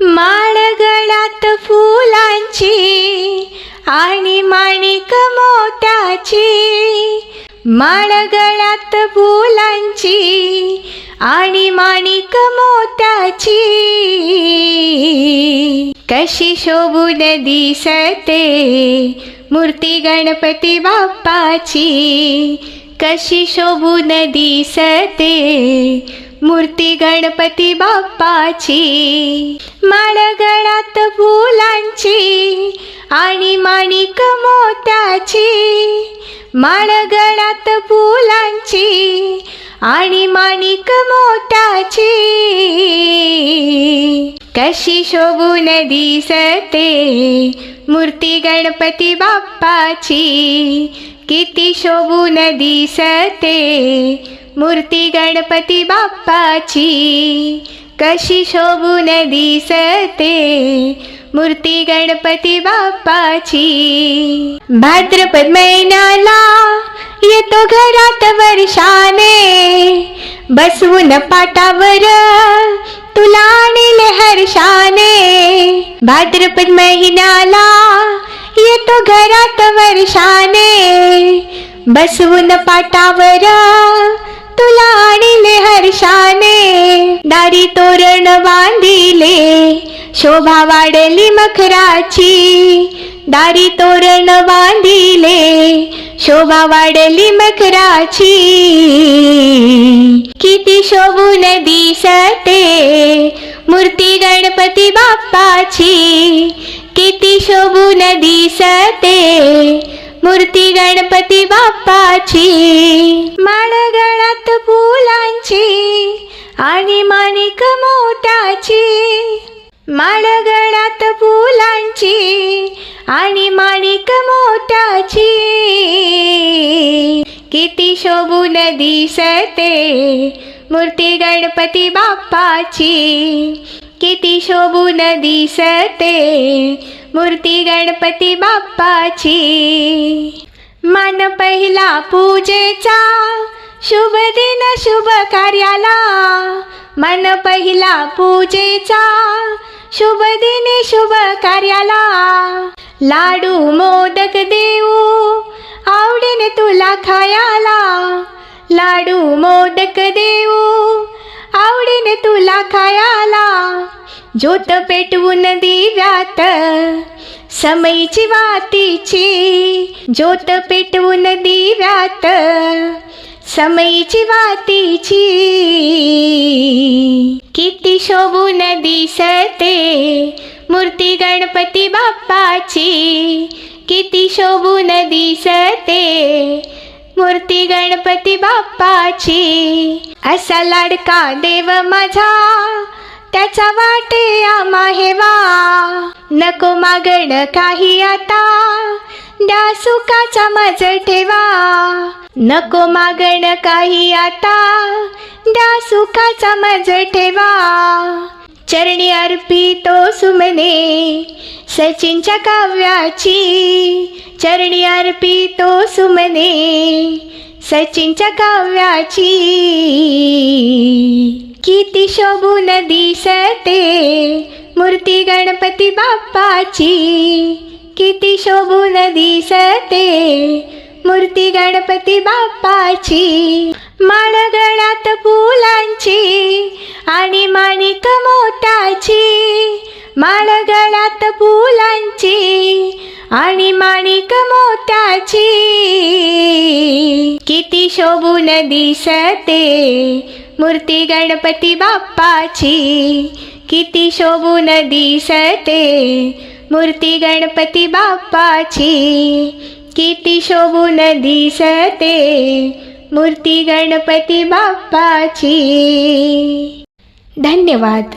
माळगळात फुलांची आणि माणिक मोत्याची. माळ फुलांची आणि माणिक मोत्याची. कशी शोभून दिसते मूर्ती गणपती बाप्पाची. कशी शोभून दिसते मूर्ती गणपती बाप्पाची माळगणात फुलांची आणि माणिक मोत्याची. माळगणात फुलांची आणि माणिक मोत्याची. कशी शोभून दिसते मूर्ती गणपती बाप्पाची किती शोभून दिसते मूर्ती गणपती बाप्पाची कशी शोभून दिसते मूर्ती गणपती बाप्पाची भाद्रपद महिन्याला येतो घरात वर्षाने बसवून पाटावर तुला आणले हर्षाने भाद्रपद महिन्याला येतो घरात वर्षाने बसवून पाटावर तुला आणले हर्षाने. दारी तोरण बांधिले शोभा वाढली मखराची. दारी तोरण बांधिले शोभा वाढली मखराची. किती शोभून दिसते मूर्ती गणपती बाप्पाची. किती शोभून दिसते मूर्ती गणपती बाप्पाची. माळगळात फुलांची आणि माणिक मोत्याची. माळगळात फुलांची आणि माणिक मोत्याची. किती शोभून दिसते मूर्ती गणपती बाप्पाची. किती शोभून दिसते मूर्ती गणपती बाप्पाची. मान पहिला पूजेचा शुभ दिन शुभ कार्याला. मन पहिला पूजेचा शुभ दिन शुभ कार्याला. लाडू मोदक देऊ आवडीने तुला खायाला. लाडू मोदक देऊ आवडीने तुला खायाला. ज्योत पेटवून दिव्यात समईची वातीची ज्योत पेटवून दिव्यात समईची वातीची किती शोभून दिसते मूर्ती गणपती बाप्पाची. किती शोभून दिसते मूर्ती गणपती बाप्पाची. असा लाडका देव माझा त्याचा वाटे आम्हा हेवा नको मागण काही आता द्या सुखाचा मज ठेवा. नको मागण काही आता द्या सुखाचा मज ठेवा. चरणी अर्पितो सुमने सचिनच्या काव्याची. चरणी अर्पितो सुमने सचिनच्या काव्याची. किती शोभून दिसते मूर्ती गणपती बाप्पाची. किती शोभून दिसते मूर्ती गणपती बाप्पाची. माळ गळ्यात फुलांची आणि माणिक मोत्याची माळ गळ्यात फुलांची आणि माणिक मोत्याची किती शोभून दिसते मूर्ती गणपती बाप्पाची. किती शोभून दिसते मूर्ती गणपती बाप्पाची. किती शोभून दिसते मूर्ती गणपती बाप्पाची. धन्यवाद.